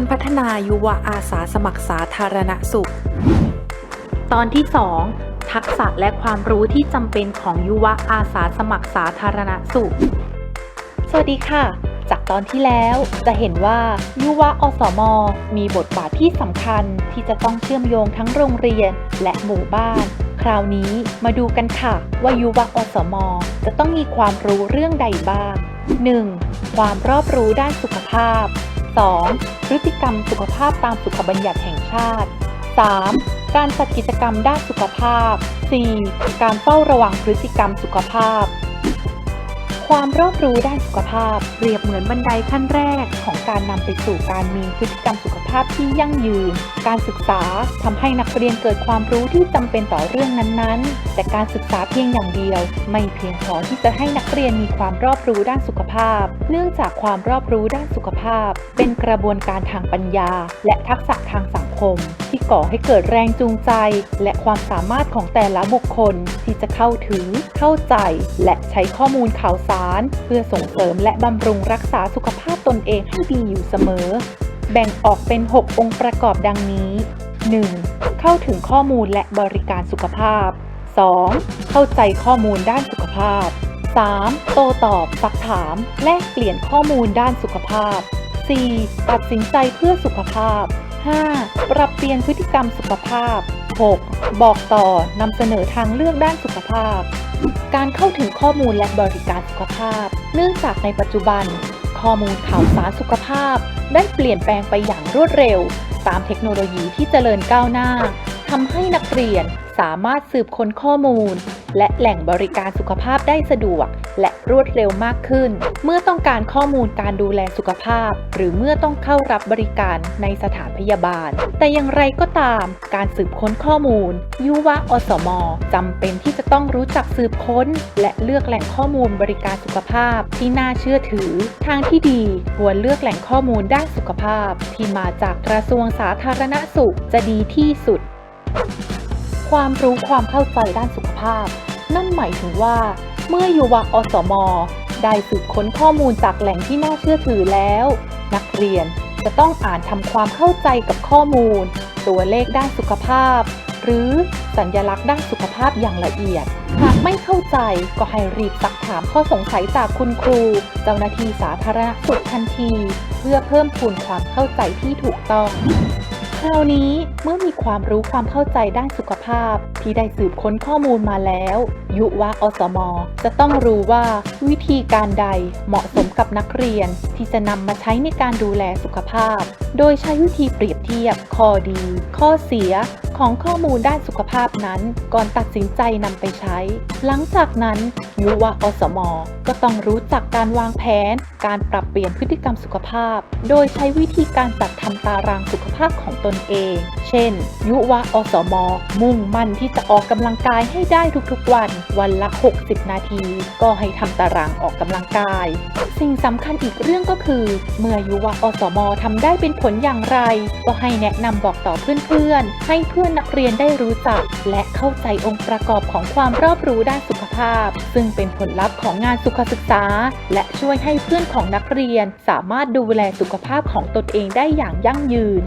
การพัฒนายุวอาสาสมัครสาธารณสุข ตอนที่ 2 ทักษะและความรู้ที่จำเป็นของยุวอาสาสมัครสาธารณสุข สวัสดีค่ะ จากตอนที่แล้วจะเห็นว่ายุวอสม มีบทบาทที่สำคัญที่จะต้องเชื่อมโยงทั้งโรงเรียนและหมู่บ้านคราวนี้มาดูกันค่ะ ว่ายุวอสม จะต้องมีความรู้เรื่องใดบ้าง 1. ความรอบรู้ด้านสุขภาพ 2. พฤติกรรมสุขภาพตามสุขบัญญัติแห่งชาติ 3. การจัดกิจกรรมด้านสุขภาพ 4. การเฝ้าระวังพฤติกรรมสุขภาพ ความรอบรู้ด้านสุขภาพ เปรียบเหมือนบันไดขั้นแรกของการนำไปสู่การมีพฤติกรรมสุขภาพที่ยั่งยืน การศึกษาทำให้นักเรียนเกิดความรู้ที่จำเป็นต่อเรื่องนั้นๆ แต่การศึกษาเพียงอย่างเดียว ไม่เพียงพอที่จะให้นักเรียนมีความรอบรู้ด้านสุขภาพ เนื่องจากความรอบรู้ด้านสุขภาพ เป็นกระบวนการทางปัญญา และทักษะทางสัง คม ที่ก่อให้เกิดแรงจูงใจ และความสามารถของแต่ละบุคคลที่จะเข้าถึง เข้าใจ และใช้ข้อมูลข่าวสาร เพื่อส่งเสริมและบำรุงรักษาสุขภาพตนเองให้ดีอยู่เสมอ แบ่งออกเป็น 6 องค์ประกอบดังนี้ 1. เข้าถึงข้อมูลและบริการสุขภาพ 2. เข้าใจข้อมูลด้านสุขภาพ 3. โตตอบซักถาม แลกเปลี่ยนข้อมูลด้านสุขภาพ 4. ตัดสินใจเพื่อสุขภาพ 5. ปรับเปลี่ยนพฤติกรรมสุขภาพ 6. บอกต่อนำเสนอทางเลือกด้านสุขภาพ การเข้าถึงข้อมูลและบริการสุขภาพ เนื่องจากในปัจจุบัน ข้อมูลข่าวสารสุขภาพ ได้เปลี่ยนแปลงไปอย่างรวดเร็ว ตามเทคโนโลยีที่เจริญก้าวหน้าทำให้นักเรียนสามารถสืบค้นข้อมูล และแหล่งบริการสุขภาพได้สะดวก และรวดเร็วมากขึ้น เมื่อต้องการข้อมูลการดูแลสุขภาพ หรือเมื่อต้องเข้ารับบริการในสถานพยาบาล แต่อย่างไรก็ตาม การสืบค้นข้อมูล ยุวอสมจำเป็นที่จะต้องรู้จักสืบค้น และเลือกแหล่งข้อมูลบริการสุขภาพที่น่าเชื่อถือ ทางที่ดีควรเลือกแหล่งข้อมูลด้านสุขภาพ ที่มาจากกระทรวงสาธารณสุขจะดีที่สุด ความรู้ความเข้าใจด้านสุข ภาพ นั่นหมายถึงว่า เมื่ออยุวอสม ได้สืบค้นข้อมูลจากแหล่งที่น่าเชื่อถือแล้ว นักเรียนจะต้องอ่านทำความเข้าใจกับข้อมูล ตัวเลขด้านสุขภาพ หรือสัญญลักษณ์ด้านสุขภาพอย่างละเอียด หากไม่เข้าใจก็ให้รีบซักถามข้อสงสัยจากคุณครู เจ้าหน้าที่สาธารณสุขทันที เพื่อเพิ่มพูนความเข้าใจที่ถูกต้อง คราวนี้เมื่อมีความรู้ความเข้าใจด้านสุขภาพ ที่ได้สืบค้นข้อมูลมาแล้ว ยุวะอสม จะต้องรู้ว่าวิธีการใดเหมาะสมกับนักเรียน ที่จะนำมาใช้ในการดูแลสุขภาพ โดยใช้วิธีเปรียบเทียบ ข้อดี ข้อเสีย ของข้อมูลด้านสุขภาพนั้นก่อนตัดสินใจนำไปใช้ หลังจากนั้นยุวะอสมก็ต้องรู้จักการวางแผน การปรับเปลี่ยนพฤติกรรมสุขภาพ โดยใช้วิธีการจัดทำตารางสุขภาพของตนเอง เช่น ยุวะอสม มุ่งมั่นที่จะออกกำลังกายให้ได้ทุกๆวัน วันละ 60 นาที ก็ให้ทำตารางออกกำลังกาย สิ่งสำคัญอีกเรื่องก็คือ เมื่อยุวะอสมทำได้เป็นผลอย่างไร ก็ให้แนะนำบอกต่อเพื่อนๆ ให้เพื่อนนักเรียนได้รู้จัก และเข้าใจองค์ประกอบของความรอบรู้ด้านสุขภาพ ซึ่งเป็นผลลัพธ์ของงานสุขศึกษา และช่วยให้เพื่อนของนักเรียนสามารถดูแลสุขภาพของตนเองได้อย่างยั่งยืน